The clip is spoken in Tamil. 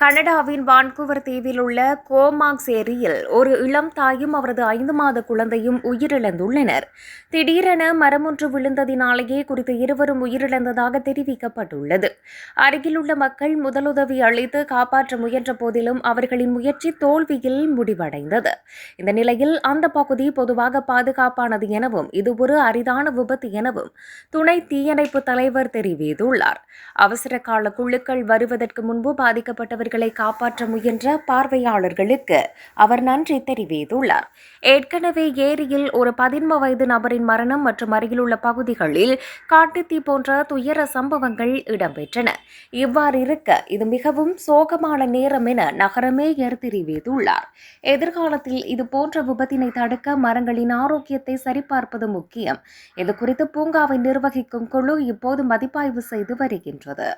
கனடாவின் வான்கூவர் தீவில் உள்ள கோமாக்ஸ் ஏரியில் ஒரு இளம் தாயும் அவரது ஐந்து மாத குழந்தையும் உயிரிழந்துள்ளனர். திடீரென மரம் ஒன்று விழுந்ததினாலேயே குறித்த இருவரும் உயிரிழந்ததாக தெரிவிக்கப்பட்டுள்ளது. அருகிலுள்ள மக்கள் முதலுதவி அளித்து காப்பாற்ற முயன்ற போதிலும் அவர்களின் முயற்சி தோல்வியில் முடிவடைந்தது. இந்த நிலையில் அந்த பகுதி பொதுவாக பாதுகாப்பானது எனவும் இது ஒரு அரிதான விபத்து எனவும் துணை தீயணைப்பு தலைவர் தெரிவித்துள்ளார். அவசர கால குழுக்கள் வருவதற்கு முன்பு பாதிக்கப்பட்டவர்கள் காப்பாற்ற முயன்ற பார்வையாளர்களுக்கு அவர் நன்றி தெரிவித்துள்ளார். ஏற்கனவே ஏரியில் ஒரு பதின்ம வயது நபரின் மரணம் மற்றும் அருகிலுள்ள பகுதிகளில் காட்டுத்தீ போன்ற துயர சம்பவங்கள் இடம்பெற்றன. இவ்வாறு இருக்க இது மிகவும் சோகமான நேரம் என நகர மேயர் தெரிவித்துள்ளார். எதிர்காலத்தில் இது போன்ற விபத்தினை தடுக்க மரங்களின் ஆரோக்கியத்தை சரிபார்ப்பது முக்கியம். இது குறித்து பூங்காவை நிர்வகிக்கும் குழு இப்போது மதிப்பாய்வு செய்து வருகின்றது.